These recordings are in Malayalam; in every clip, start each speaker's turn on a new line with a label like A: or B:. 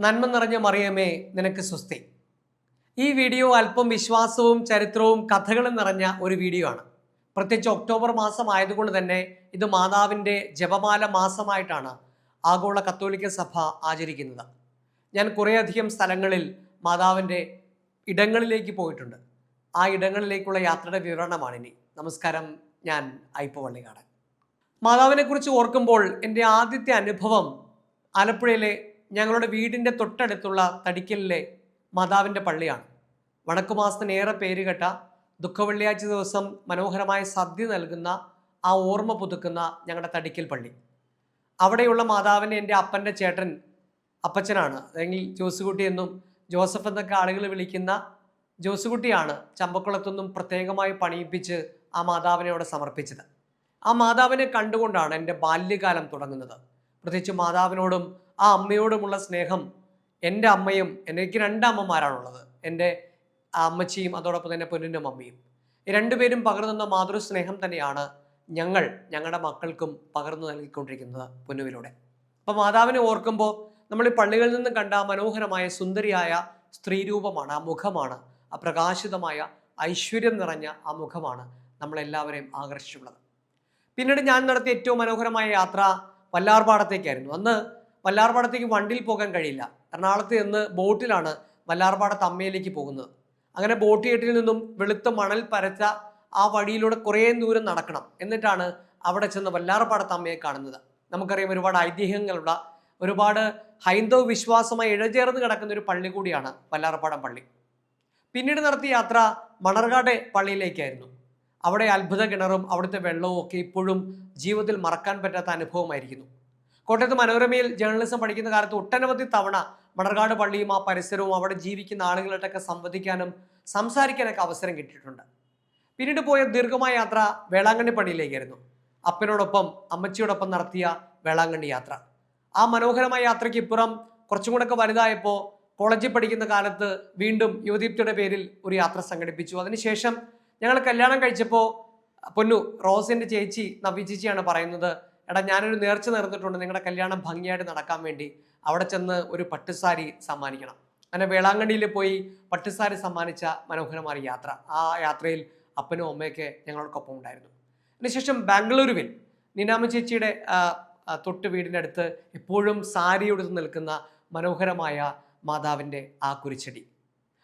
A: നന്മ നിറഞ്ഞ മറിയമേ നിനക്ക് സ്വസ്തി. ഈ വീഡിയോ അല്പം വിശ്വാസവും ചരിത്രവും കഥകളും നിറഞ്ഞ ഒരു വീഡിയോ ആണ്. പ്രത്യേകിച്ച് ഒക്ടോബർ മാസം ആയതുകൊണ്ട് തന്നെ ഇത് മാതാവിന്റെ ജപമാല മാസമായിട്ടാണ് ആഗോള കത്തോലിക്ക സഭ ആചരിക്കുന്നത്. ഞാൻ കുറേയധികം സ്ഥലങ്ങളിൽ മാതാവിന്റെ ഇടങ്ങളിലേക്ക് പോയിട്ടുണ്ട്. ആ ഇടങ്ങളിലേക്കുള്ള യാത്രയുടെ വിവരണമാണ് ഇനി നമസ്കാരം ഞാൻ ഐപ്പ വള്ളിക്കാടൻ മാതാവിനെക്കുറിച്ച് ഓർക്കുമ്പോൾ എന്റെ ആദ്യത്തെ അനുഭവം ആലപ്പുഴയിലെ ഞങ്ങളുടെ വീടിന്റെ തൊട്ടടുത്തുള്ള തടിക്കലിലെ മാതാവിന്റെ പള്ളിയാണ്. വടക്കുമാസത്തിന് ഏറെ പേരുകെട്ട ദുഃഖവെള്ളിയാഴ്ച ദിവസം മനോഹരമായ സദ്യ നൽകുന്ന ആ ഓർമ്മ പുതുക്കുന്ന ഞങ്ങളുടെ തടിക്കൽ പള്ളി. അവിടെയുള്ള മാതാവിനെ എന്റെ അപ്പന്റെ ചേട്ടൻ അപ്പച്ചനാണ്. അല്ലെങ്കിൽ ജോസുകുട്ടി എന്നും ജോസഫ് എന്നൊക്കെ ആളുകൾ വിളിക്കുന്ന ജോസുകുട്ടിയാണ് ചമ്പക്കുളത്തൊന്നും പ്രത്യേകമായി പണിയിപ്പിച്ച് ആ മാതാവിനെ അവിടെ സമർപ്പിച്ചത്. ആ മാതാവിനെ കണ്ടുകൊണ്ടാണ് എന്റെ ബാല്യകാലം തുടങ്ങുന്നത്. പ്രത്യേകിച്ച് മാതാവിനോടും ആ അമ്മയോടുമുള്ള സ്നേഹം എന്റെ അമ്മയും എനിക്ക് രണ്ട് അമ്മമാരാണുള്ളത് എന്റെ അമ്മച്ചിയും അതോടൊപ്പം തന്നെ പൊന്നിന്റെ മമ്മിയും. രണ്ടുപേരും പകർന്നു തന്ന മാതൃസ്നേഹം തന്നെയാണ് ഞങ്ങൾ ഞങ്ങളുടെ മക്കൾക്കും പകർന്നു നൽകിക്കൊണ്ടിരിക്കുന്നത് പൊന്നുവിലൂടെ. അപ്പോൾ മാതാവിനെ ഓർക്കുമ്പോൾ നമ്മൾ ഈ പള്ളികളിൽ നിന്ന് കണ്ട മനോഹരമായ സുന്ദരിയായ സ്ത്രീരൂപമാണ് ആ മുഖമാണ് ആ പ്രകാശിതമായ ഐശ്വര്യം നിറഞ്ഞ ആ മുഖമാണ് നമ്മളെല്ലാവരെയും ആകർഷിച്ചുള്ളത് പിന്നീട് ഞാൻ നടത്തിയ ഏറ്റവും മനോഹരമായ യാത്ര വല്ലാർപാടത്തേക്കായിരുന്നു. അന്ന് വല്ലാർപാടത്തേക്ക് വണ്ടിയിൽ പോകാൻ കഴിയില്ല. എറണാകുളത്ത് നിന്ന് ബോട്ടിലാണ് മല്ലാർപാടത്ത് അമ്മയിലേക്ക് പോകുന്നത്. അങ്ങനെ ബോട്ട് കെട്ടിൽ നിന്നും വെളുത്ത മണൽ പരച്ച ആ വഴിയിലൂടെ കുറേ ദൂരം നടക്കണം എന്നിട്ടാണ് അവിടെ ചെന്ന് വല്ലാർപാടത്ത് അമ്മയെ കാണുന്നത്. നമുക്കറിയാം ഒരുപാട് ഐതിഹ്യങ്ങളുള്ള ഒരുപാട് ഹൈന്ദവ വിശ്വാസമായി ഇഴചേർന്ന് കിടക്കുന്ന ഒരു പള്ളി കൂടിയാണ് വല്ലാർപാടം പള്ളി. പിന്നീട് നടത്തിയ യാത്ര മണർകാട് പള്ളിയിലേക്കായിരുന്നു. അവിടെ അത്ഭുത കിണറും അവിടുത്തെ വെള്ളവും ഒക്കെ ഇപ്പോഴും ജീവിതത്തിൽ മറക്കാൻ പറ്റാത്ത അനുഭവമായിരിക്കുന്നു. കോട്ടയത്ത് മനോരമയിൽ ജേർണലിസം പഠിക്കുന്ന കാലത്ത് ഒട്ടനവധി തവണ മണർകാട് പള്ളിയും ആ പരിസരവും അവിടെ ജീവിക്കുന്ന ആളുകളായിട്ടൊക്കെ സംവദിക്കാനും സംസാരിക്കാനൊക്കെ അവസരം കിട്ടിയിട്ടുണ്ട്. പിന്നീട് പോയ ദീർഘമായ യാത്ര വേളാങ്കണ്ണി പള്ളിയിലേക്കായിരുന്നു. അപ്പനോടൊപ്പം അമ്മച്ചിയോടൊപ്പം നടത്തിയ വേളാങ്കണ്ണി യാത്ര. ആ മനോഹരമായ യാത്രയ്ക്ക് ഇപ്പുറം കുറച്ചും കൂടെ ഒക്കെ വലുതായപ്പോൾ കോളേജിൽ പഠിക്കുന്ന കാലത്ത് വീണ്ടും യുവദീപ്തിയുടെ പേരിൽ ഒരു യാത്ര സംഘടിപ്പിച്ചു. അതിനുശേഷം ഞങ്ങൾ കല്യാണം കഴിച്ചപ്പോൾ പൊന്നു റോസിന്റെ ചേച്ചി നവ്യ ചേച്ചിയാണ് പറയുന്നത് എടാ ഞാനൊരു നേർച്ച നേർന്നിട്ടുണ്ട്. നിങ്ങളുടെ കല്യാണം ഭംഗിയായിട്ട് നടക്കാൻ വേണ്ടി. അവിടെ ചെന്ന് ഒരു പട്ടുസാരി സമ്മാനിക്കണം. അങ്ങനെ വേളാങ്കണ്ണിയിൽ പോയി പട്ടുസാരി സമ്മാനിച്ച മനോഹരമായ യാത്ര. ആ യാത്രയിൽ അപ്പനും അമ്മയൊക്കെ ഞങ്ങളോടൊപ്പം ഉണ്ടായിരുന്നു. അതിനുശേഷം ബാംഗ്ലൂരുവിൽ നിനാമ ചേച്ചിയുടെ തൊട്ട് വീടിന്റെ അടുത്ത് എപ്പോഴും സാരി ഉടുത്ത് നിൽക്കുന്ന മനോഹരമായ മാതാവിന്റെ ആ കുരിച്ചടി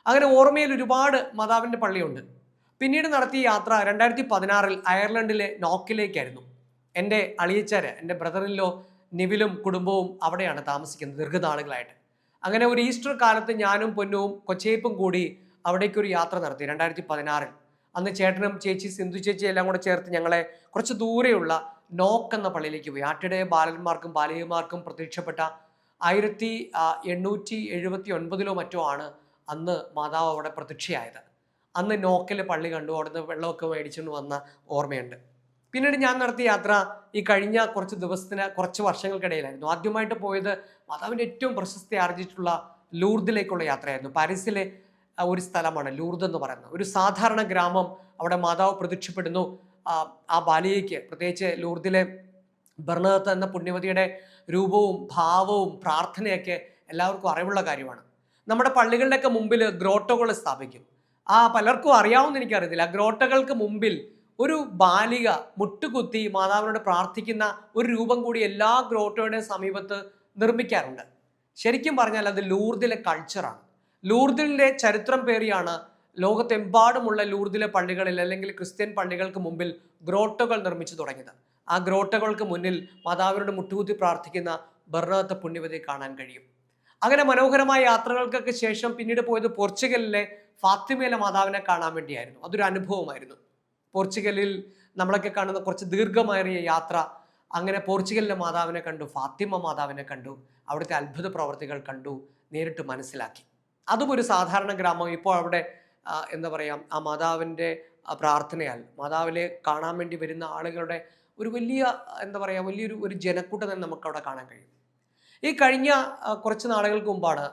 A: അങ്ങനെ ഓർമ്മയിൽ ഒരുപാട് മാതാവിന്റെ പള്ളിയുണ്ട്. പിന്നീട് നടത്തിയ യാത്ര രണ്ടായിരത്തി പതിനാറിൽ അയർലൻഡിലെ നോക്കിലേക്കായിരുന്നു. എന്റെ അളിയച്ചാര് എന്റെ ബ്രദറിലോ നിവിലും കുടുംബവും അവിടെയാണ് താമസിക്കുന്നത് ദീർഘനാളുകളായിട്ട്. അങ്ങനെ ഒരു ഈസ്റ്റർ കാലത്ത് ഞാനും പൊന്നുവും കൊച്ചേപ്പും കൂടി അവിടേക്കൊരു യാത്ര നടത്തി രണ്ടായിരത്തി പതിനാറിൽ അന്ന് ചേട്ടനും ചേച്ചി സിന്ധു ചേച്ചി എല്ലാം കൂടെ ചേർത്ത് ഞങ്ങളെ കുറച്ച് ദൂരെയുള്ള നോക്ക് എന്ന പള്ളിയിലേക്ക് പോയി. ആട്ടിടെ ബാലന്മാർക്കും ബാലികമാർക്കും പ്രത്യക്ഷപ്പെട്ട ആയിരത്തി എണ്ണൂറ്റി എഴുപത്തി ഒൻപതിലോ മറ്റോ ആണ് അന്ന് മാതാവ് അവിടെ പ്രത്യക്ഷയായത്. അന്ന് നോക്കിലെ പള്ളി കണ്ടു അവിടുന്ന് വെള്ളമൊക്കെ മേടിച്ചുകൊണ്ട് വന്ന ഓർമ്മയുണ്ട്. പിന്നീട് ഞാൻ നടത്തിയ യാത്ര ഈ കഴിഞ്ഞ കുറച്ച് ദിവസത്തിന് കുറച്ച് വർഷങ്ങൾക്കിടയിലായിരുന്നു. ആദ്യമായിട്ട് പോയത് മാതാവിന്റെ ഏറ്റവും പ്രശസ്തി ആർജിച്ചിട്ടുള്ള ലൂർദിലേക്കുള്ള യാത്രയായിരുന്നു. പാരീസിലെ ഒരു സ്ഥലമാണ് ലൂർദ് എന്ന് പറയുന്നത്. ഒരു സാധാരണ ഗ്രാമം അവിടെ മാതാവ് പ്രത്യക്ഷപ്പെടുന്നു ആ, ബാലികയ്ക്ക് പ്രത്യേകിച്ച് ലൂർദിലെ ബർണത്ത് എന്ന പുണ്യവതിയുടെ രൂപവും ഭാവവും പ്രാർത്ഥനയൊക്കെ എല്ലാവർക്കും അറിവുള്ള കാര്യമാണ്. നമ്മുടെ പള്ളികളുടെയൊക്കെ മുമ്പിൽ ഗ്രോട്ടോകൾ സ്ഥാപിക്കും. ആ പലർക്കും അറിയാവുന്ന എനിക്കറിയത്തില്ല. ഗ്രോട്ടകൾക്ക് മുമ്പിൽ ഒരു ബാലിക മുട്ടുകുത്തി മാതാവിനോട് പ്രാർത്ഥിക്കുന്ന ഒരു രൂപം കൂടി എല്ലാ ഗ്രോട്ടോയുടെയും സമീപത്ത് നിർമ്മിക്കാറുണ്ട്. ശരിക്കും പറഞ്ഞാൽ അത് ലൂർദിലെ കൾച്ചറാണ് ലൂർദിലെ ചരിത്രം പേറിയാണ് ലോകത്തെമ്പാടുമുള്ള ലൂർദിലെ പള്ളികളിൽ അല്ലെങ്കിൽ ക്രിസ്ത്യൻ പള്ളികൾക്ക് മുമ്പിൽ ഗ്രോട്ടകൾ നിർമ്മിച്ചു തുടങ്ങിയത്. ആ ഗ്രോട്ടകൾക്ക് മുന്നിൽ മാതാവിനോട് മുട്ടുകുത്തി പ്രാർത്ഥിക്കുന്ന ബർണാത്ത പുണ്യവതി കാണാൻ കഴിയും. അങ്ങനെ മനോഹരമായ യാത്രകൾക്കൊക്കെ ശേഷം പിന്നീട് പോയത് പോർച്ചുഗലിലെ ഫാത്തിമയിലെ മാതാവിനെ കാണാൻ വേണ്ടിയായിരുന്നു. അതൊരു അനുഭവമായിരുന്നു. പോർച്ചുഗലിൽ നമ്മളൊക്കെ കാണുന്ന കുറച്ച് ദീർഘമേറിയ യാത്ര. അങ്ങനെ പോർച്ചുഗലിലെ മാതാവിനെ കണ്ടു ഫാത്തിമ മാതാവിനെ കണ്ടു അവിടുത്തെ അത്ഭുത പ്രവർത്തികൾ കണ്ടു നേരിട്ട് മനസ്സിലാക്കി. അതും ഒരു സാധാരണ ഗ്രാമം. ഇപ്പോൾ അവിടെ എന്താ പറയുക ആ മാതാവിന്റെ പ്രാർത്ഥനയാൽ മാതാവിനെ കാണാൻ വേണ്ടി വരുന്ന ആളുകളുടെ ഒരു വലിയ എന്താ പറയുക വലിയൊരു ഒരു ജനക്കൂട്ടം തന്നെ നമുക്കവിടെ കാണാൻ കഴിയും. ഈ കഴിഞ്ഞ കുറച്ച് നാളുകൾക്ക് മുമ്പാണ്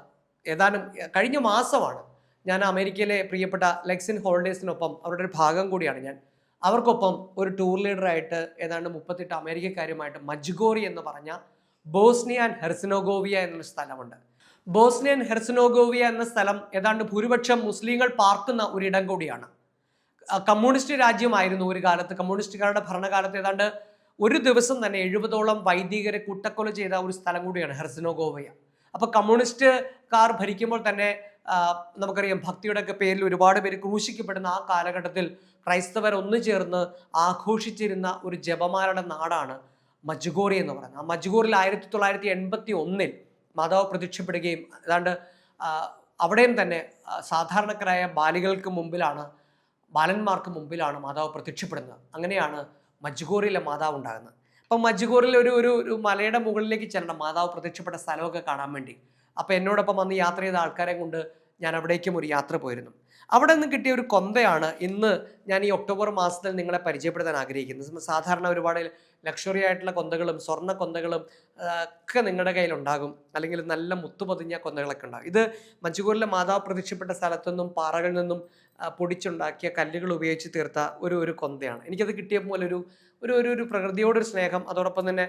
A: ഏതാനും കഴിഞ്ഞ മാസമാണ് ഞാൻ അമേരിക്കയിലെ പ്രിയപ്പെട്ട ലെക്സിൻ ഹോളിഡേസിനൊപ്പം അവരുടെ ഒരു ഭാഗം കൂടിയാണ് ഞാൻ അവർക്കൊപ്പം ഒരു ടൂർ ലീഡറായിട്ട് ഏതാണ്ട് മുപ്പത്തെട്ട് അമേരിക്കക്കാരുമായിട്ട് മജ്ഗോറി എന്ന് പറഞ്ഞ ബോസ്നിയ ആൻഡ് ഹെർസിനോഗോവിയ എന്നൊരു സ്ഥലമുണ്ട്. ബോസ്നിയൻ ഹെർസിനോഗോവിയ എന്ന സ്ഥലം ഏതാണ്ട് ഭൂരിപക്ഷം മുസ്ലിങ്ങൾ പാർക്കുന്ന ഒരിടം കൂടിയാണ്. കമ്മ്യൂണിസ്റ്റ് രാജ്യമായിരുന്നു ഒരു കാലത്ത്. കമ്മ്യൂണിസ്റ്റുകാരുടെ ഭരണകാലത്ത് ഏതാണ്ട് ഒരു ദിവസം തന്നെ എഴുപതോളം വൈദികരെ കൂട്ടക്കൊല ചെയ്ത ഒരു സ്ഥലം കൂടിയാണ് ഹെർസനോഗോവയ. അപ്പോൾ കമ്മ്യൂണിസ്റ്റ് കാർ ഭരിക്കുമ്പോൾ തന്നെ നമുക്കറിയാം ഭക്തിയുടെ ഒക്കെ പേരിൽ ഒരുപാട് പേര് ക്രൂശിക്കപ്പെടുന്ന ആ കാലഘട്ടത്തിൽ ക്രൈസ്തവർ ഒന്നു ചേർന്ന് ആഘോഷിച്ചിരുന്ന ഒരു ജപമാലയുടെ നാടാണ് മജ്ഗോറി എന്ന് പറയുന്നത്. ആ മജ്ഗോറിൽ ആയിരത്തി തൊള്ളായിരത്തി എൺപത്തി ഒന്നിൽ മാതാവ് പ്രത്യക്ഷപ്പെടുകയും ഏതാണ്ട് അവിടെയും തന്നെ സാധാരണക്കാരായ ബാലികൾക്ക് മുമ്പിലാണ് ബാലന്മാർക്ക് മുമ്പിലാണ് മാതാവ് പ്രത്യക്ഷപ്പെടുന്നത് അങ്ങനെയാണ് മജ്ഗോറിയിലെ മാതാവ് ഉണ്ടാകുന്നത്. അപ്പം മജ്ഗോറിൽ ഒരു ഒരു മലയുടെ മുകളിലേക്ക് ചെല്ലണം മാതാവ് പ്രത്യക്ഷപ്പെട്ട സ്ഥലമൊക്കെ കാണാൻ വേണ്ടി. അപ്പോൾ എന്നോടൊപ്പം വന്ന് യാത്ര ചെയ്ത ആൾക്കാരെ കൊണ്ട് ഞാൻ അവിടേക്കും ഒരു യാത്ര പോയിരുന്നു. അവിടെ നിന്ന് കിട്ടിയ ഒരു കൊന്തയാണ് ഇന്ന് ഞാൻ ഈ ഒക്ടോബർ മാസത്തിൽ നിങ്ങളെ പരിചയപ്പെടുത്താൻ ആഗ്രഹിക്കുന്നത്. സാധാരണ ഒരുപാട് ലക്ഷറി ആയിട്ടുള്ള കൊന്തകളും സ്വർണ കൊന്തകളും ഒക്കെ നിങ്ങളുടെ കയ്യിലുണ്ടാകും അല്ലെങ്കിൽ നല്ല മുത്തുപതിഞ്ഞ കൊന്തകളൊക്കെ ഉണ്ടാകും. ഇത് മഞ്ചുകൂരിലെ മാതാവ് പ്രത്യക്ഷപ്പെട്ട സ്ഥലത്തു നിന്നും പാറകളിൽ നിന്നും പൊടിച്ചുണ്ടാക്കിയ കല്ലുകൾ ഉപയോഗിച്ച് തീർത്ത ഒരു ഒരു കൊന്തയാണ്. എനിക്കത് കിട്ടിയപ്പോൾ ഒരു ഒരു ഒരു പ്രകൃതിയോടൊരു സ്നേഹം അതോടൊപ്പം തന്നെ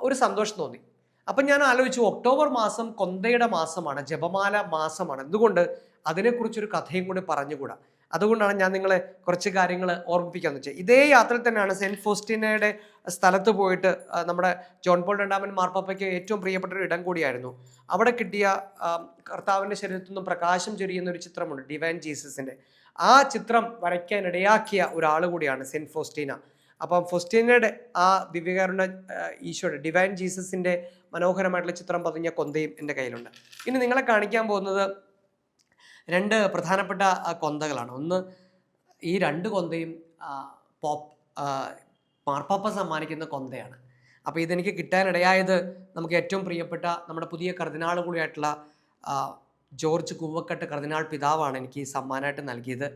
A: ഒരു സന്തോഷം തോന്നി. അപ്പം ഞാൻ ആലോചിച്ചു ഒക്ടോബർ മാസം കൊന്തയുടെ മാസമാണ് ജപമാല മാസമാണ്. എന്തുകൊണ്ട്? അതിനെക്കുറിച്ചൊരു കഥയും കൂടി പറഞ്ഞുകൂടാ. അതുകൊണ്ടാണ് ഞാൻ നിങ്ങളെ കുറച്ച് കാര്യങ്ങൾ ഓർമ്മിപ്പിക്കാന്ന് വെച്ചാൽ ഇതേ യാത്രയിൽ തന്നെയാണ് സെന്റ് ഫോസ്റ്റിനയുടെ സ്ഥലത്ത് പോയിട്ട് നമ്മുടെ ജോൺ പോൾ രണ്ടാമൻ മാർപ്പാപ്പയ്ക്ക് ഏറ്റവും പ്രിയപ്പെട്ട ഒരു ഇടം കൂടിയായിരുന്നു. അവിടെ കിട്ടിയ കർത്താവിന്റെ ശരീരത്തിൽ നിന്നും പ്രകാശം ചൊരിയുന്ന ഒരു ചിത്രമുണ്ട് ഡിവൈൻ ജീസസിന്റെ. ആ ചിത്രം വരയ്ക്കാൻ ഇടയാക്കിയ ഒരാൾ കൂടിയാണ് സെന്റ് ഫോസ്റ്റീന. അപ്പം ഫൊസ്റ്റീനയുടെ ആ ദിവ്യകാരുണ്യ ആ, ഈശോയുടെ ഡിവൈൻ ജീസസിന്റെ മനോഹരമായിട്ടുള്ള ചിത്രം പതിഞ്ഞ കൊന്തയും എന്റെ കയ്യിലുണ്ട്. ഇനി നിങ്ങളെ കാണിക്കാൻ പോകുന്നത് രണ്ട് പ്രധാനപ്പെട്ട കൊന്തകളാണ്. ഒന്ന് ഈ രണ്ട് കൊന്തയും പോപ്പ് മാർപ്പാപ്പ സമ്മാനിക്കുന്ന കൊന്തയാണ്. അപ്പോൾ ഇതെനിക്ക് കിട്ടാനിടയായത് നമുക്ക് ഏറ്റവും പ്രിയപ്പെട്ട നമ്മുടെ പുതിയ കർദിനാൾ കൂടിയായിട്ടുള്ള ജോർജ് കൂവക്കട്ട് കർദിനാൾ പിതാവാണ് എനിക്ക് ഈ സമ്മാനമായിട്ട് നൽകിയത്.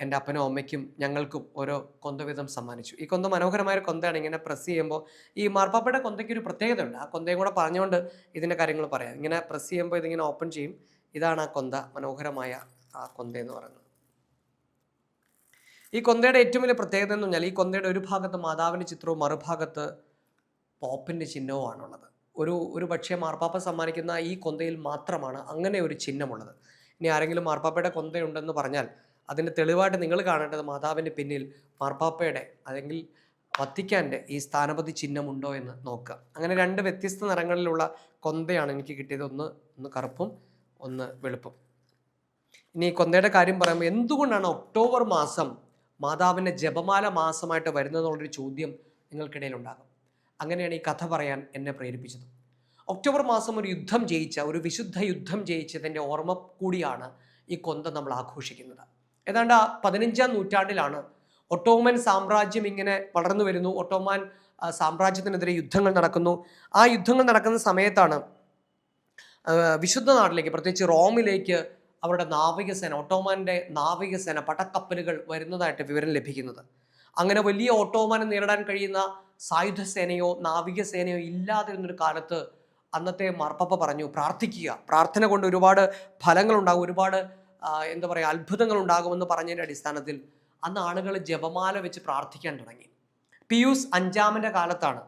A: എന്റെ അപ്പനും അമ്മയ്ക്കും ഞങ്ങൾക്കും ഓരോ കൊന്ത വീതം സമ്മാനിച്ചു. ഈ കൊന്ത മനോഹരമായ കൊന്തയാണ് ഇങ്ങനെ പ്രസ് ചെയ്യുമ്പോൾ ഈ മാർപ്പാപ്പയുടെ കൊന്തയ്ക്ക് ഒരു പ്രത്യേകത ഉണ്ട് ആ കൊന്തയും കൂടെ പറഞ്ഞുകൊണ്ട് ഇതിന്റെ കാര്യങ്ങൾ പറയാം. ഇങ്ങനെ പ്രസ് ചെയ്യുമ്പോൾ ഇതിങ്ങനെ ഓപ്പൺ ചെയ്യും. ഇതാണ് ആ കൊന്ത മനോഹരമായ ആ കൊന്ത എന്ന് പറയുന്നത്. ഈ കൊന്തയുടെ ഏറ്റവും വലിയ പ്രത്യേകത എന്ന് പറഞ്ഞാൽ ഈ കൊന്തയുടെ ഒരു ഭാഗത്ത് മാതാവിന്റെ ചിത്രവും മറുഭാഗത്ത് പോപ്പിന്റെ ചിഹ്നവുമാണുള്ളത് ഒരു ഒരു പക്ഷേ മാർപ്പാപ്പ സമ്മാനിക്കുന്ന ഈ കൊന്തയിൽ മാത്രമാണ് അങ്ങനെ ഒരു ചിഹ്നമുള്ളത്. ഇനി ആരെങ്കിലും മാർപ്പാപ്പയുടെ കൊന്തയുണ്ടെന്ന് പറഞ്ഞാൽ അതിന്റെ തെളിവായിട്ട് നിങ്ങൾ കാണേണ്ടത് മാതാവിന്റെ പിന്നിൽ മാർപ്പാപ്പയുടെ അല്ലെങ്കിൽ വത്തിക്കാന്റെ ഈ സ്ഥാനപതി ചിഹ്നമുണ്ടോ എന്ന് നോക്കുക. അങ്ങനെ രണ്ട് വ്യത്യസ്ത നിറങ്ങളിലുള്ള കൊന്തയാണ് എനിക്ക് കിട്ടിയത്. ഒന്ന് ഒന്ന് കറുപ്പും ഒന്ന് വെളുപ്പും. ഇനി കൊന്തയുടെ കാര്യം പറയുമ്പോൾ എന്തുകൊണ്ടാണ് ഒക്ടോബർ മാസം മാതാവിന്റെ ജപമാല മാസമായിട്ട് വരുന്നതെന്നുള്ളൊരു ചോദ്യം നിങ്ങൾക്കിടയിൽ ഉണ്ടാകും അങ്ങനെയാണ് ഈ കഥ പറയാൻ എന്നെ പ്രേരിപ്പിച്ചത്. ഒക്ടോബർ മാസം ഒരു യുദ്ധം ജയിച്ച ഒരു വിശുദ്ധ യുദ്ധം ജയിച്ചതിന്റെ ഓർമ്മ കൂടിയാണ് ഈ കൊന്ത നമ്മൾ ആഘോഷിക്കുന്നത്. ഏതാണ്ട് ആ പതിനഞ്ചാം നൂറ്റാണ്ടിലാണ് ഒട്ടോമൻ സാമ്രാജ്യം ഇങ്ങനെ വളർന്നു വരുന്നു. ഒട്ടോമാൻ സാമ്രാജ്യത്തിനെതിരെ യുദ്ധങ്ങൾ നടക്കുന്നു. ആ യുദ്ധങ്ങൾ നടക്കുന്ന സമയത്താണ് വിശുദ്ധ നാട്ടിലേക്ക് പ്രത്യേകിച്ച് റോമിലേക്ക് അവരുടെ നാവികസേന ഒട്ടോമാന്റെ നാവികസേന പടക്കപ്പലുകൾ വരുന്നതായിട്ട് വിവരം ലഭിക്കുന്നത്. അങ്ങനെ വലിയ ഒട്ടോമാനെ നേരിടാൻ കഴിയുന്ന സായുധസേനയോ നാവികസേനയോ ഇല്ലാതിരുന്നൊരു കാലത്ത് അന്നത്തെ മാർപ്പപ്പ പറഞ്ഞു പ്രാർത്ഥിക്കുക. പ്രാർത്ഥന കൊണ്ട് ഒരുപാട് ഫലങ്ങളുണ്ടാകും. ഒരുപാട് എന്താ പറയുക അത്ഭുതങ്ങൾ ഉണ്ടാകുമെന്ന് പറഞ്ഞതിന്റെ അടിസ്ഥാനത്തിൽ അന്ന് ആളുകൾ ജപമാല വെച്ച് പ്രാർത്ഥിക്കാൻ തുടങ്ങി. പിയൂസ് അഞ്ചാമന്റെ കാലത്താണ്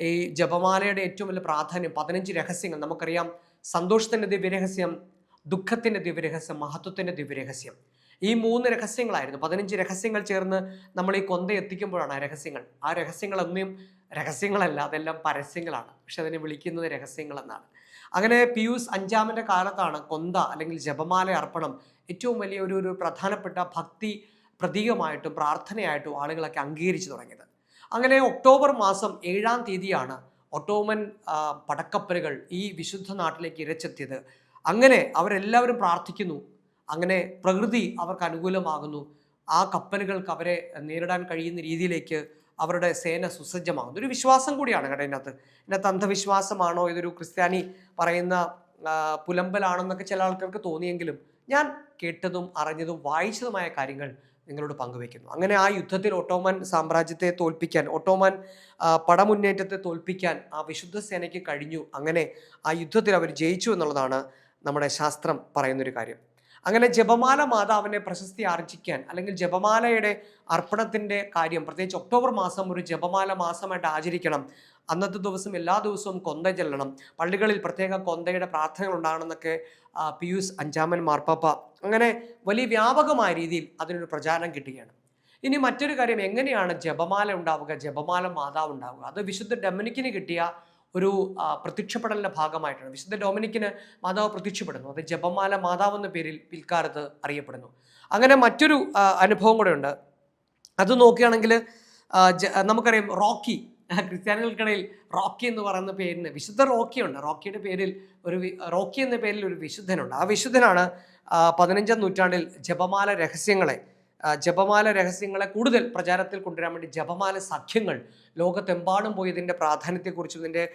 A: ഈ ജപമാലയുടെ ഏറ്റവും വലിയ പ്രാധാന്യം. പതിനഞ്ച് രഹസ്യങ്ങൾ. നമുക്കറിയാം സന്തോഷത്തിന്റെ ദിവ്യരഹസ്യം ദുഃഖത്തിന്റെ ദിവ്യരഹസ്യം മഹത്വത്തിന്റെ ദിവ്യരഹസ്യം. ഈ മൂന്ന് രഹസ്യങ്ങളായിരുന്നു. പതിനഞ്ച് രഹസ്യങ്ങൾ ചേർന്ന് നമ്മൾ ഈ കൊന്ത എത്തിക്കുമ്പോഴാണ് ആ രഹസ്യങ്ങൾ. ആ രഹസ്യങ്ങളൊന്നും രഹസ്യങ്ങളല്ല അതെല്ലാം പരസ്യങ്ങളാണ്. പക്ഷെ അതിനെ വിളിക്കുന്നത് രഹസ്യങ്ങൾ എന്നാണ് അങ്ങനെ പിയൂസ് അഞ്ചാമന്റെ കാലത്താണ് കൊന്ത അല്ലെങ്കിൽ ജപമാല അർപ്പണം ഏറ്റവും വലിയ ഒരു ഒരു പ്രധാനപ്പെട്ട ഭക്തി പ്രതീകമായിട്ടും പ്രാർത്ഥനയായിട്ടും ആളുകളൊക്കെ അംഗീകരിച്ചു തുടങ്ങിയത്. അങ്ങനെ ഒക്ടോബർ മാസം ഏഴാം തീയതിയാണ് ഒട്ടോമൻ പടക്കപ്പലുകൾ ഈ വിശുദ്ധ നാട്ടിലേക്ക് ഇരച്ചെത്തിയത്. അങ്ങനെ അവരെല്ലാവരും പ്രാർത്ഥിക്കുന്നു. അങ്ങനെ പ്രകൃതി അവർക്ക് അനുകൂലമാകുന്നു. ആ കപ്പലുകൾക്ക് അവരെ നേരിടാൻ കഴിയുന്ന രീതിയിലേക്ക് അവരുടെ സേന സുസജ്ജമാകുന്നു. ഒരു വിശ്വാസം കൂടിയാണ് കേട്ടോ ഇതിനകത്ത്. ഇതിനകത്ത് അന്ധവിശ്വാസമാണോ ഇതൊരു ക്രിസ്ത്യാനി പറയുന്ന പുലമ്പലാണെന്നൊക്കെ ചില ആൾക്കാർക്ക് തോന്നിയെങ്കിലും ഞാൻ കേട്ടതും അറിഞ്ഞതും വായിച്ചതുമായ കാര്യങ്ങൾ നിങ്ങളോട് പങ്കുവെക്കുന്നു അങ്ങനെ ആ യുദ്ധത്തിൽ ഒട്ടോമൻ സാമ്രാജ്യത്തെ തോൽപ്പിക്കാൻ ഒട്ടോമൻ പടമുന്നേറ്റത്തെ തോൽപ്പിക്കാൻ ആ വിശുദ്ധ സേനയ്ക്ക് കഴിഞ്ഞു. അങ്ങനെ ആ യുദ്ധത്തിൽ അവർ ജയിച്ചു എന്നുള്ളതാണ് നമ്മുടെ ശാസ്ത്രം പറയുന്നൊരു കാര്യം. അങ്ങനെ ജപമാല മാതാവിനെ പ്രശസ്തി ആർജിക്കാൻ അല്ലെങ്കിൽ ജപമാലയുടെ അർപ്പണത്തിന്റെ കാര്യം പ്രത്യേകിച്ച് ഒക്ടോബർ മാസം ഒരു ജപമാല മാസമായിട്ട് ആചരിക്കണം. അന്നത്തെ ദിവസം എല്ലാ ദിവസവും കൊന്ത ചെല്ലണം. പള്ളികളിൽ പ്രത്യേക കൊന്തയുടെ പ്രാർത്ഥനകൾ ഉണ്ടാകണമെന്നൊക്കെ പിയൂസ് അഞ്ചാമൻ മാർപ്പാപ്പ അങ്ങനെ വലിയ വ്യാപകമായ രീതിയിൽ അതിനൊരു പ്രചാരണം കിട്ടുകയാണ്. ഇനി മറ്റൊരു കാര്യം എങ്ങനെയാണ് ജപമാല ഉണ്ടാവുക ജപമാല മാതാവ് ഉണ്ടാവുക? അത് വിശുദ്ധ ഡൊമിനിക്കിന് കിട്ടിയ ഒരു പ്രത്യക്ഷപ്പെടലിന്റെ ഭാഗമായിട്ടാണ്. വിശുദ്ധ ഡൊമിനിക്കിന് മാതാവ് പ്രത്യക്ഷപ്പെടുന്നു. അത് ജപമാല മാതാവ് എന്ന പേരിൽ പിൽക്കാലത്ത് അറിയപ്പെടുന്നു. അങ്ങനെ മറ്റൊരു അനുഭവം കൂടെ ഉണ്ട്. അത് നോക്കുകയാണെങ്കിൽ നമുക്കറിയാം റോക്കി. ക്രിസ്ത്യാനികൾക്കിടയിൽ റോക്കി എന്ന് പറയുന്ന പേരിന് വിശുദ്ധ റോക്കി ഉണ്ട്. റോക്കിയുടെ പേരിൽ ഒരു റോക്കി എന്ന പേരിൽ ഒരു വിശുദ്ധനുണ്ട്. ആ വിശുദ്ധനാണ് പതിനഞ്ചാം നൂറ്റാണ്ടിൽ ജപമാല രഹസ്യങ്ങളെ ജപമാല രഹസ്യങ്ങളെ കൂടുതൽ പ്രചാരത്തിൽ കൊണ്ടുവരാൻ വേണ്ടി ജപമാല സഖ്യങ്ങൾ ലോകത്തെമ്പാടും പോയി ഇതിന്റെ പ്രാധാന്യത്തെക്കുറിച്ചും ഇതിന്റെ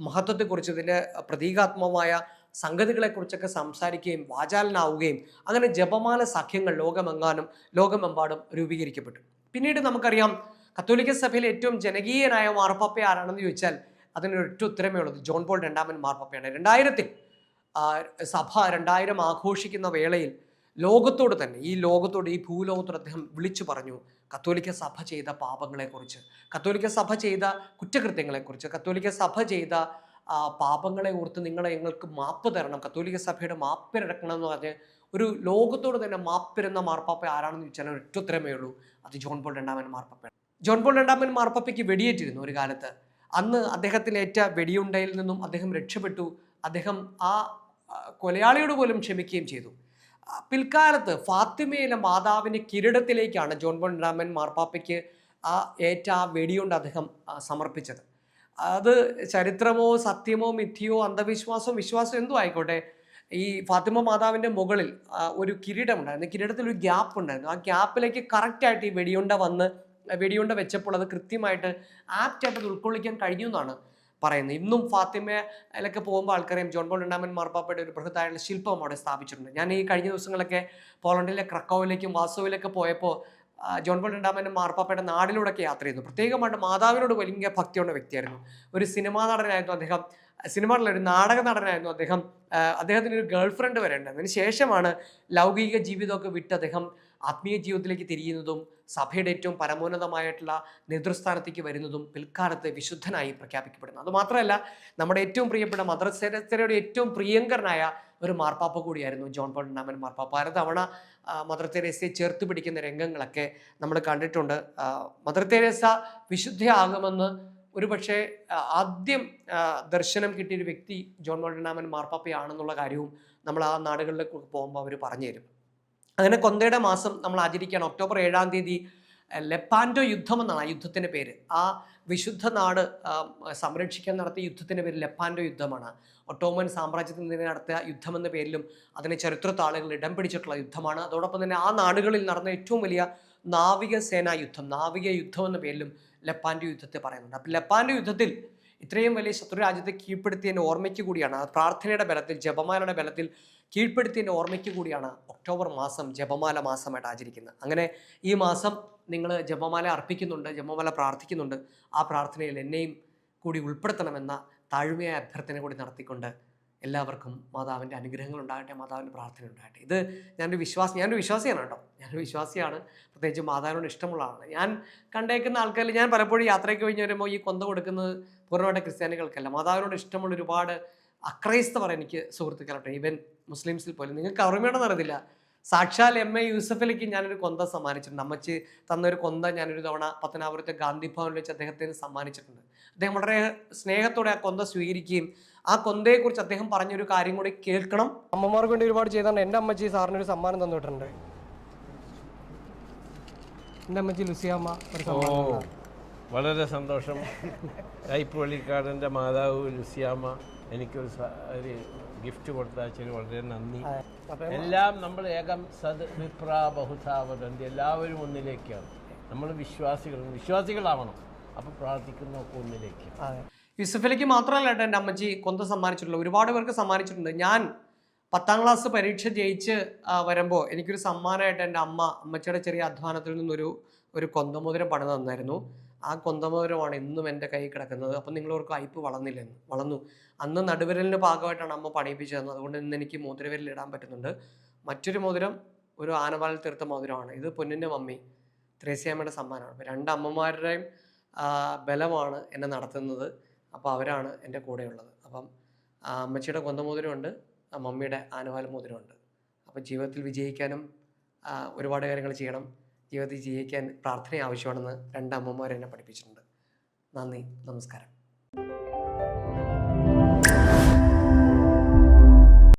A: മഹത്വത്തെക്കുറിച്ചും ഇതിന്റെ പ്രതീകാത്മകമായ സംഗതികളെക്കുറിച്ചൊക്കെ സംസാരിക്കുകയും വാചാലനാവുകയും അങ്ങനെ ജപമാല സഖ്യങ്ങൾ ലോകമെങ്ങാനും ലോകമെമ്പാടും രൂപീകരിക്കപ്പെട്ടു. പിന്നീട് നമുക്കറിയാം കത്തോലിക്ക സഭയിലെ ഏറ്റവും ജനകീയനായ മാർപ്പാപ്പ ആരാണെന്ന് ചോദിച്ചാൽ അതിനൊരു ഒറ്റ ഉത്തരമേ ഉള്ളത് ജോൺ പോൾ രണ്ടാമൻ മാർപ്പാപ്പയാണ്. രണ്ടായിരത്തിൽ സഭ രണ്ടായിരം ആഘോഷിക്കുന്ന വേളയിൽ ലോകത്തോട് തന്നെ ഈ ലോകത്തോട് ഈ ഭൂലോകത്തോട് അദ്ദേഹം വിളിച്ചു പറഞ്ഞു കത്തോലിക്ക സഭ ചെയ്ത പാപങ്ങളെക്കുറിച്ച് കത്തോലിക്ക സഭ ചെയ്ത കുറ്റകൃത്യങ്ങളെക്കുറിച്ച് കത്തോലിക്ക സഭ ചെയ്ത പാപങ്ങളെ ഓർത്ത് നിങ്ങളെ ഞങ്ങൾക്ക് മാപ്പ് തരണം കത്തോലിക്ക സഭയുടെ മാപ്പിരടക്കണം എന്ന് പറഞ്ഞ് ഒരു ലോകത്തോട് തന്നെ മാപ്പിരുന്ന മാർപ്പാപ്പ ആരാണെന്ന് ചോദിച്ചാൽ ഒറ്റ ഉള്ളൂ. അത് ജോൺ പോൾ രണ്ടാമൻ മാർപ്പാപ്പയാണ്. ജോൺ പോൾ രണ്ടാമൻ മാർപ്പാപ്പയ്ക്ക് വെടിയേറ്റിരുന്നു ഒരു കാലത്ത്. അന്ന് അദ്ദേഹത്തിനേറ്റ വെടിയുണ്ടയിൽ നിന്നും അദ്ദേഹം രക്ഷപ്പെട്ടു. അദ്ദേഹം ആ കൊലയാളിയോട് പോലും ക്ഷമിക്കുകയും ചെയ്തു. പിൽക്കാലത്ത് ഫാത്തിമയിലെ മാതാവിന്റെ കിരീടത്തിലേക്കാണ് ജോൺ ബോൺ രാമൻ മാർപ്പാപ്പയ്ക്ക് ആ ഏറ്റ ആ വെടിയുണ്ട് അദ്ദേഹം സമർപ്പിച്ചത്. അത് ചരിത്രമോ സത്യമോ മിഥ്യയോ അന്ധവിശ്വാസമോ വിശ്വാസമോ എന്തോ ആയിക്കോട്ടെ ഈ ഫാത്തിമ മാതാവിന്റെ മുകളിൽ ഒരു കിരീടം ഉണ്ടായിരുന്നു കിരീടത്തിൽ ഒരു ഗ്യാപ്പ് ഉണ്ടായിരുന്നു. ആ ഗ്യാപ്പിലേക്ക് കറക്റ്റായിട്ട് ഈ വെടിയുണ്ട വന്ന് വെടിയുണ്ട വെച്ചപ്പോൾ അത് കൃത്യമായിട്ട് ആപ്റ്റായിട്ട് ഉൾക്കൊള്ളിക്കാൻ കഴിഞ്ഞു എന്നാണ് പറയുന്നത് ഇന്നും ഫാത്തിമയിലൊക്കെ പോകുമ്പോൾ ആൾക്കാരെയും ജോൺ ബോൾ രണ്ടാമൻ മാർപ്പാപ്പയുടെ ഒരു ബൃഹത്തായുള്ള ശില്പം അവിടെ സ്ഥാപിച്ചിട്ടുണ്ട്. ഞാൻ ഈ കഴിഞ്ഞ ദിവസങ്ങളൊക്കെ പോളണ്ടിലെ ക്രക്കോവിലേക്കും വാസോവിലൊക്കെ പോയപ്പോൾ ജോൺ ബോൾ രണ്ടാമനും മാർപ്പാപ്പയുടെ നാടിലൂടെയൊക്കെ യാത്ര ചെയ്തു. പ്രത്യേകമായിട്ട് മാതാവിനോട് വലിയ ഭക്തിയുള്ള വ്യക്തിയായിരുന്നു. ഒരു സിനിമാ നടനായിരുന്നു അദ്ദേഹം. സിനിമകളിൽ ഒരു നാടക നടനായിരുന്നു അദ്ദേഹം. അദ്ദേഹത്തിന് ഒരു ഗേൾ ഫ്രണ്ട് വരെ ഉണ്ടായിരുന്നു. അതിന് ശേഷമാണ് ലൗകിക ജീവിതമൊക്കെ വിട്ട് അദ്ദേഹം ആത്മീയ ജീവിതത്തിലേക്ക് തിരിയുന്നതും സഭയുടെ ഏറ്റവും പരമോന്നതമായിട്ടുള്ള നേതൃസ്ഥാനത്തേക്ക് വരുന്നതും പിൽക്കാലത്ത് വിശുദ്ധനായി പ്രഖ്യാപിക്കപ്പെടുന്നു. അതുമാത്രമല്ല നമ്മുടെ ഏറ്റവും പ്രിയപ്പെട്ട മദ്രസേരയുടെ ഏറ്റവും പ്രിയങ്കരനായ ഒരു മാർപ്പാപ്പ കൂടിയായിരുന്നു ജോൺ പോൾ രണ്ടാമൻ മാർപ്പാപ്പ. പലതവണ തവണ മദർ തെരേസയെ ചേർത്ത് പിടിക്കുന്ന രംഗങ്ങളൊക്കെ നമ്മൾ കണ്ടിട്ടുണ്ട്. മദർ തെരേസ വിശുദ്ധയാകുമെന്ന് ഒരുപക്ഷെ ആദ്യം ദർശനം കിട്ടിയൊരു വ്യക്തി ജോൺ രണ്ടാമൻ മാർപ്പാപ്പയാണെന്നുള്ള കാര്യവും നമ്മൾ ആ നാടുകളിലേക്ക് പോകുമ്പോൾ അവർ പറഞ്ഞു തരും. അങ്ങനെ കൊന്തയുടെ മാസം നമ്മൾ ആചരിക്കുകയാണ്. ഒക്ടോബർ ഏഴാം തീയതി ലെപ്പാൻഡോ യുദ്ധം എന്നാണ് ആ യുദ്ധത്തിന്റെ പേര്. ആ വിശുദ്ധ നാട് സംരക്ഷിക്കാൻ നടത്തിയ യുദ്ധത്തിന്റെ പേര് ലെപ്പാൻഡോ യുദ്ധമാണ്. ഒട്ടോമൻ സാമ്രാജ്യത്തിനെതിരെ നടത്തിയ യുദ്ധം എന്ന പേരിലും അതിനെ ചരിത്രത്താളുകൾ ഇടം പിടിച്ചിട്ടുള്ള യുദ്ധമാണ്. അതോടൊപ്പം തന്നെ ആ നാടുകളിൽ നടന്ന ഏറ്റവും വലിയ നാവിക സേനാ യുദ്ധം നാവിക യുദ്ധം എന്ന പേരിലും ലെപ്പാൻഡോ യുദ്ധത്തെ പറയുന്നുണ്ട്. അപ്പം ലെപ്പാൻഡോ യുദ്ധത്തിൽ ഇത്രയും വലിയ ശത്രു രാജ്യത്തെ കീഴ്പ്പെടുത്തിയതിന്റെ ഓർമ്മയ്ക്ക് കൂടിയാണ് പ്രാർത്ഥനയുടെ ബലത്തിൽ ജപമാലയുടെ ബലത്തിൽ കീഴ്പ്പെടുത്തിയതിന്റെ ഓർമ്മയ്ക്ക് കൂടിയാണ് ഒക്ടോബർ മാസം ജപമാല മാസമായിട്ട് ആചരിക്കുന്നത്. അങ്ങനെ ഈ മാസം നിങ്ങൾ ജപമാല അർപ്പിക്കുന്നുണ്ട് ജപമാല പ്രാർത്ഥിക്കുന്നുണ്ട്. ആ പ്രാർത്ഥനയിൽ എന്നെയും കൂടി ഉൾപ്പെടുത്തണമെന്ന താഴ്മയായ അഭ്യർത്ഥന കൂടി നടത്തിക്കൊണ്ട് എല്ലാവർക്കും മാതാവിന്റെ അനുഗ്രഹങ്ങൾ ഉണ്ടാകട്ടെ മാതാവിന്റെ പ്രാർത്ഥന ഉണ്ടാകട്ടെ. ഇത് ഞാനൊരു വിശ്വാസം ഞാനൊരു വിശ്വാസിയാണ് കേട്ടോ. ഞാനൊരു വിശ്വാസിയാണ്. പ്രത്യേകിച്ച് മാതാവിനോട് ഇഷ്ടമുള്ള ആളാണ്. ഞാൻ കണ്ടേക്കുന്ന ആൾക്കാരിൽ ഞാൻ പലപ്പോഴും യാത്രയ്ക്ക് കഴിഞ്ഞ് വരുമ്പോൾ ഈ കൊന്ത കൊടുക്കുന്നത് പൂർണമായിട്ട് ക്രിസ്ത്യാനികൾക്കല്ല. മാതാവിനോട് ഇഷ്ടമുള്ള ഒരുപാട് അക്രൈസ്തവർ എനിക്ക് സുഹൃത്തുക്കളട്ടെ ഈവൻ മുസ്ലിംസിൽ പോലും. നിങ്ങൾക്ക് ഓർമ്മയുണ്ടെന്ന് അറിയത്തില്ല. സാക്ഷാൽ എം. എ. യൂസഫിലേക്ക് ഞാനൊരു കൊന്ത സമ്മാനിച്ചിട്ടുണ്ട്. അമ്മച്ചി തന്നൊരു കൊന്ത ഞാനൊരു തവണ പത്തനാപുരത്തെ ഗാന്ധി ഭവനിൽ വെച്ച് അദ്ദേഹത്തിന് സമ്മാനിച്ചിട്ടുണ്ട്. അദ്ദേഹം വളരെ സ്നേഹത്തോടെ ആ കൊന്ത സ്വീകരിക്കുകയും ആ കൊന്തയെക്കുറിച്ച് അദ്ദേഹം പറഞ്ഞൊരു കാര്യം കൂടി കേൾക്കണം.
B: അമ്മമാർക്ക് വേണ്ടി ഒരുപാട് ചെയ്താണ് എന്റെ അമ്മച്ചി സാറിന് ഒരു സമ്മാനം തന്നിട്ടുണ്ട്. എന്റെ അമ്മച്ചി ലുസിയാമ്മ ഒരു സമ്മാനം
C: വളരെ സന്തോഷം. കൈപ്പുള്ളിക്കാടന്റെ മാതാവ് ലുസിയാമ്മ എനിക്കൊരു ഒരു ഗിഫ്റ്റ് കൊടുത്തതിന് വളരെ നന്ദി. എല്ലാം നമ്മൾ ഏകം സത് വിപ്രാ ബഹുധാവതന്തി എല്ലാവരും ഒന്നിലേക്കാണ്. നമ്മൾ വിശ്വാസികൾ വിശ്വാസികളാവണം. അപ്പോൾ പ്രാർത്ഥിക്കുന്ന ഒന്നിലേക്ക്
B: അതെ.
A: യൂസഫലിക്ക് മാത്രമല്ല കേട്ടോ എന്റെ അമ്മച്ചി കൊന്ത സമ്മാനിച്ചിട്ടുള്ളൂ ഒരുപാട് പേർക്ക് സമ്മാനിച്ചിട്ടുണ്ട്. ഞാൻ പത്താം ക്ലാസ് പരീക്ഷ ജയിച്ച് വരുമ്പോൾ എനിക്കൊരു സമ്മാനമായിട്ട് എന്റെ അമ്മ അമ്മച്ചിയുടെ ചെറിയ അധ്വാനത്തിൽ നിന്നൊരു ഒരു കൊന്തമോതിരം പണിത് തന്നായിരുന്നു. ആ കൊന്തമോതിരമാണ് ഇന്നും എന്റെ കയ്യിൽ കിടക്കുന്നത്. അപ്പം നിങ്ങളോർക്ക് അയപ്പ് വളർന്നില്ലെന്ന്. വളർന്നു. അന്ന് നടുവിരലിന്റെ ഭാഗമായിട്ടാണ് അമ്മ പണിയിപ്പിച്ചു തന്നത് അതുകൊണ്ട് ഇന്ന് എനിക്ക് മോതിരവിരൽ ഇടാൻ പറ്റുന്നുണ്ട്. മറ്റൊരു മോതിരം ഒരു ആനവാലിൽ തീർത്ത മോതിരമാണ്. ഇത് പൊന്നിന്റെ മമ്മി ത്രേസ്യാമ്മയുടെ സമ്മാനമാണ്. രണ്ട് അമ്മമാരുടെയും ബലമാണ് എന്നെ നടത്തുന്നത്. അപ്പോൾ അവരാണ് എന്റെ കൂടെയുള്ളത്. അപ്പം അമ്മച്ചിയുടെ കൊന്തമോതിരമുണ്ട്. മമ്മിയുടെ ആനവാൽ മോതിരമുണ്ട്. അപ്പോൾ ജീവിതത്തിൽ വിജയിക്കാനും ഒരുപാട് കാര്യങ്ങൾ ചെയ്യണം. ജീവിതത്തിൽ ജീവിക്കാൻ പ്രാർത്ഥന ആവശ്യമാണെന്ന് രണ്ട് അമ്മമാർ എന്നെ പഠിപ്പിച്ചിട്ടുണ്ട്. നന്ദി. നമസ്കാരം.